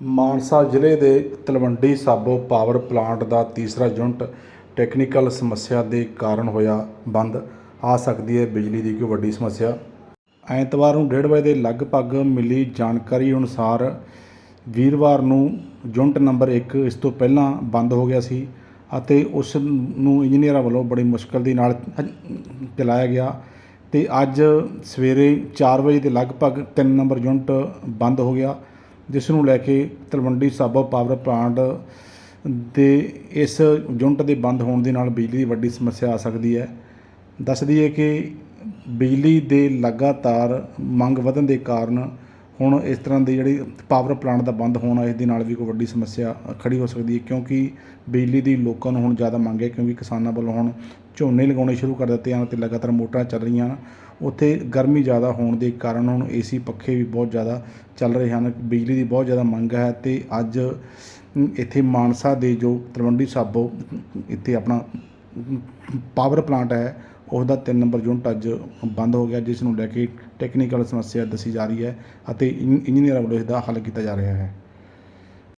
ਮਾਨਸਾ ਜ਼ਿਲ੍ਹੇ ਦੇ Talwandi Sabo power plant ਦਾ ਤੀਸਰਾ ਯੂਨਿਟ ਟੈਕਨੀਕਲ ਸਮੱਸਿਆ ਦੇ ਕਾਰਨ ਹੋਇਆ ਬੰਦ। ਆ ਸਕਦੀ ਹੈ ਬਿਜਲੀ ਦੀ ਕੋਈ ਵੱਡੀ ਸਮੱਸਿਆ। ਐਤਵਾਰ ਨੂੰ 1:30 ਵਜੇ ਦੇ ਲਗਭਗ ਮਿਲੀ ਜਾਣਕਾਰੀ ਅਨੁਸਾਰ ਵੀਰਵਾਰ ਨੂੰ ਯੂਨਿਟ ਨੰਬਰ 1 ਇਸ ਤੋਂ ਪਹਿਲਾਂ ਬੰਦ ਹੋ ਗਿਆ ਸੀ ਅਤੇ ਉਸ ਨੂੰ ਇੰਜੀਨੀਅਰਾਂ ਵੱਲੋਂ ਬੜੀ ਮੁਸ਼ਕਲ ਦੇ ਨਾਲ ਚਲਾਇਆ ਗਿਆ ਤੇ ਅੱਜ ਸਵੇਰੇ 4 ਵਜੇ ਦੇ ਲਗਭਗ 3 ਨੰਬਰ ਯੂਨਿਟ ਬੰਦ ਹੋ ਗਿਆ। ਜਿਸ ਨੂੰ ਲੈ ਕੇ ਤਲਵੰਡੀ ਸਾਬੋ ਪਾਵਰ ਪਲਾਂਟ ਦੇ ਇਸ ਯੂਨਿਟ ਦੇ ਬੰਦ ਹੋਣ ਦੇ ਨਾਲ ਬਿਜਲੀ ਦੀ ਵੱਡੀ ਸਮੱਸਿਆ ਆ ਸਕਦੀ ਹੈ। ਦੱਸ ਦਈਏ ਕਿ ਬਿਜਲੀ ਦੇ ਲਗਾਤਾਰ ਮੰਗ ਵਧਣ ਦੇ ਕਾਰਨ ਹੁਣ ਇਸ ਤਰ੍ਹਾਂ ਦੀ ਜਿਹੜੀ ਪਾਵਰ ਪਲਾਂਟ ਦਾ ਬੰਦ ਹੋਣਾ, ਇਸ ਦੇ ਨਾਲ ਵੀ ਕੋਈ ਵੱਡੀ ਸਮੱਸਿਆ ਖੜੀ ਹੋ ਸਕਦੀ ਹੈ ਕਿਉਂਕਿ ਬਿਜਲੀ ਦੀ ਲੋਕਾਂ ਨੂੰ ਹੁਣ ਜ਼ਿਆਦਾ ਮੰਗ ਹੈ ਕਿਉਂਕਿ ਕਿਸਾਨਾਂ ਵੱਲੋਂ ਹੁਣ ਝੋਨੇ ਲਗਾਉਣੇ ਸ਼ੁਰੂ ਕਰ ਦਿੱਤੇ ਹਨ ਤੇ ਲਗਾਤਾਰ ਮੋਟਰਾਂ ਚੱਲ ਰਹੀਆਂ ਹਨ। ਉੱਥੇ ਗਰਮੀ ਜ਼ਿਆਦਾ ਹੋਣ ਦੇ ਕਾਰਨ ਹੁਣ ਏਸੀ ਪੱਖੇ ਵੀ ਬਹੁਤ ਜ਼ਿਆਦਾ ਚੱਲ ਰਹੇ ਹਨ, ਬਿਜਲੀ ਦੀ ਬਹੁਤ ਜ਼ਿਆਦਾ ਮੰਗ ਹੈ ਤੇ ਅੱਜ ਇੱਥੇ ਮਾਨਸਾ ਦੇ ਜੋ ਤਲਵੰਡੀ ਸਾਬੋ, ਇੱਥੇ ਆਪਣਾ ਪਾਵਰ ਪਲਾਂਟ ਹੈ ਉਸ ਦਾ 3 ਨੰਬਰ ਯੂਨਿਟ ਅੱਜ ਬੰਦ ਹੋ ਗਿਆ, ਜਿਸ ਨੂੰ ਲੈ ਕੇ ਟੈਕਨੀਕਲ ਸਮੱਸਿਆ ਦੱਸੀ ਜਾ ਰਹੀ ਹੈ ਅਤੇ ਇੰਜ- ਇੰਜੀਨੀਅਰਾਂ ਵੱਲੋਂ ਇਸ ਦਾ ਹੱਲ ਕੀਤਾ ਜਾ ਰਿਹਾ ਹੈ।